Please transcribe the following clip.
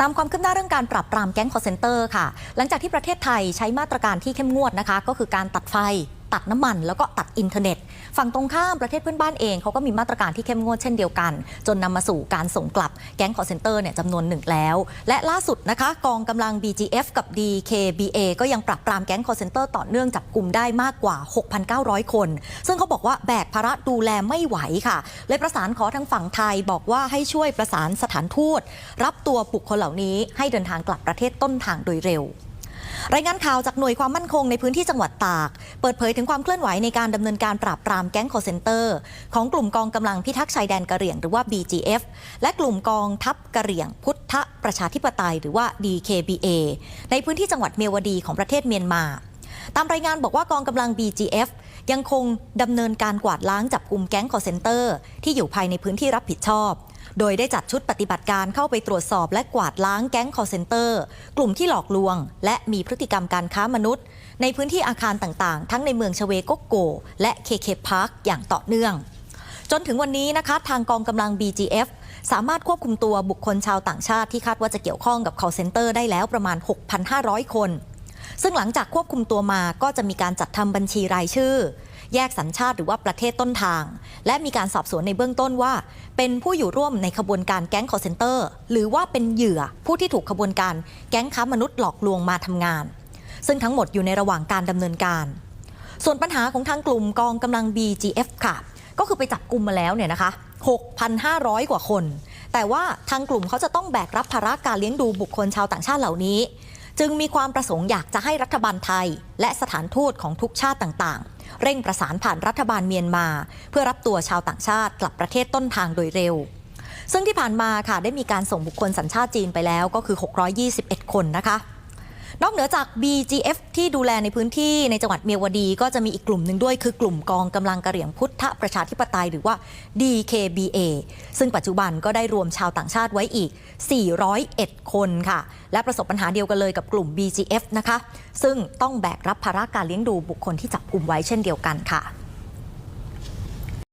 ตามความคืบหน้าเรื่องการปรับปรามแก๊งคอร์เซนเตอร์ค่ะ หลังจากที่ประเทศไทยใช้มาตรการที่เข้มงวดนะคะ ก็คือการตัดไฟ ตัดน้ำมัน แล้วก็ตัดอินเทอร์เน็ต ฝั่งตรงข้ามประเทศเพื่อนบ้านเองเขาก็มีมาตรการที่เข้มงวดเช่นเดียวกัน จนนำมาสู่การส่งกลับแก๊งคอร์เซนเตอร์เนี่ยจำนวนหนึ่งแล้ว และล่าสุดนะคะ กองกำลัง BGF กับ DKBA ก็ยังปรับปรามแก๊งคอร์เซนเตอร์ต่อเนื่องจับกลุ่มได้มากกว่า 6,900 คน ซึ่งเขาบอกว่าแบกภาระดูแลไม่ไหวค่ะเลยประสานขอทางฝั่งไทยบอกว่าให้ช่วยประสานสถานทูตรับตัวบุคคลเหล่านี้ให้เดินทางกลับประเทศต้นทางโดยเร็ว รายงานข่าวจากหน่วยความมั่นคงในพื้นที่จังหวัดตาก เปิดเผยถึงความเคลื่อนไหวในการดำเนินการปราบปรามแก๊งคอเซนเตอร์ ของกลุ่มกองกำลังพิทักษ์ชายแดนกะเหรี่ยงหรือว่า BGF และกลุ่มกองทัพกะเหรี่ยง พุทธประชาธิปไตยหรือว่า DKBA ในพื้นที่จังหวัดเมียวดีของประเทศเมียนมาตามรายงานบอกว่ากองกำลัง BGF ยังคงดำเนินการกวาดล้างจับกลุ่มแก๊งคอเซนเตอร์ ที่อยู่ภายในพื้นที่รับผิดชอบ โดยได้จัดชุดปฏิบัติการเข้าไปตรวจสอบและกวาดล้างแก๊งคอเซนเตอร์ กลุ่มที่หลอกลวง และมีพฤติกรรมการค้ามนุษย์ ในพื้นที่อาคารต่างๆ ทั้งในเมืองชเวโกโก และเคเคพาร์คอย่างต่อเนื่อง จนถึงวันนี้นะคะ ทางกองกำลัง BGF สามารถควบคุมตัวบุคคลชาวต่างชาติที่คาดว่าจะเกี่ยวข้องกับ call center ได้แล้วประมาณ 6,500 คน ซึ่งหลังจากควบคุมตัวมาก็จะมีการจัดทำบัญชีรายชื่อ แยกสัญชาติหรือว่าประเทศต้นทาง และมีการสอบสวนในเบื้องต้นว่า เป็นผู้อยู่ร่วมในขบวนการแก๊งคอร์เซนเตอร์ หรือว่าเป็นเหยื่อผู้ที่ถูกขบวนการแก๊งค้ามนุษย์หลอกลวงมาทำงาน ซึ่งทั้งหมดอยู่ในระหว่างการดำเนินการ ส่วนปัญหาของทางกลุ่มกองกำลัง BGF ค่ะ ก็คือไปจับกลุ่มมาแล้วเนี่ยนะคะ 6,500 กว่าคน แต่ว่าทางกลุ่มเขาจะต้องแบกรับภาระการเลี้ยงดูบุคคลชาวต่างชาติเหล่านี้ จึงมีความประสงค์อยากจะให้รัฐบาลไทย และสถานทูตของทุกชาติต่างๆ เร่งประสานผ่านรัฐบาลเมียนมา เพื่อรับตัวชาวต่างชาติกลับประเทศต้นทางโดยเร็ว ซึ่งที่ผ่านมาค่ะได้มีการส่งบุคคลสัญชาติจีนไปแล้วก็คือ 621 คนนะคะ นอกเหนือจาก BGF ที่ดูแลในพื้นที่ในจังหวัดเมียวดี ก็จะมีอีกกลุ่มหนึ่งด้วย คือกลุ่มกองกำลังกระเหรี่ยงพุทธประชาธิปไตยหรือว่า DKBA ซึ่งปัจจุบันก็ได้รวมชาวต่างชาติไว้อีก 401 คนค่ะ และประสบปัญหาเดียวกันเลยกับกลุ่ม BGF นะคะ ซึ่งต้องแบกรับภาระการเลี้ยงดูบุคคลที่จับกลุ่มไว้เช่นเดียวกันค่ะ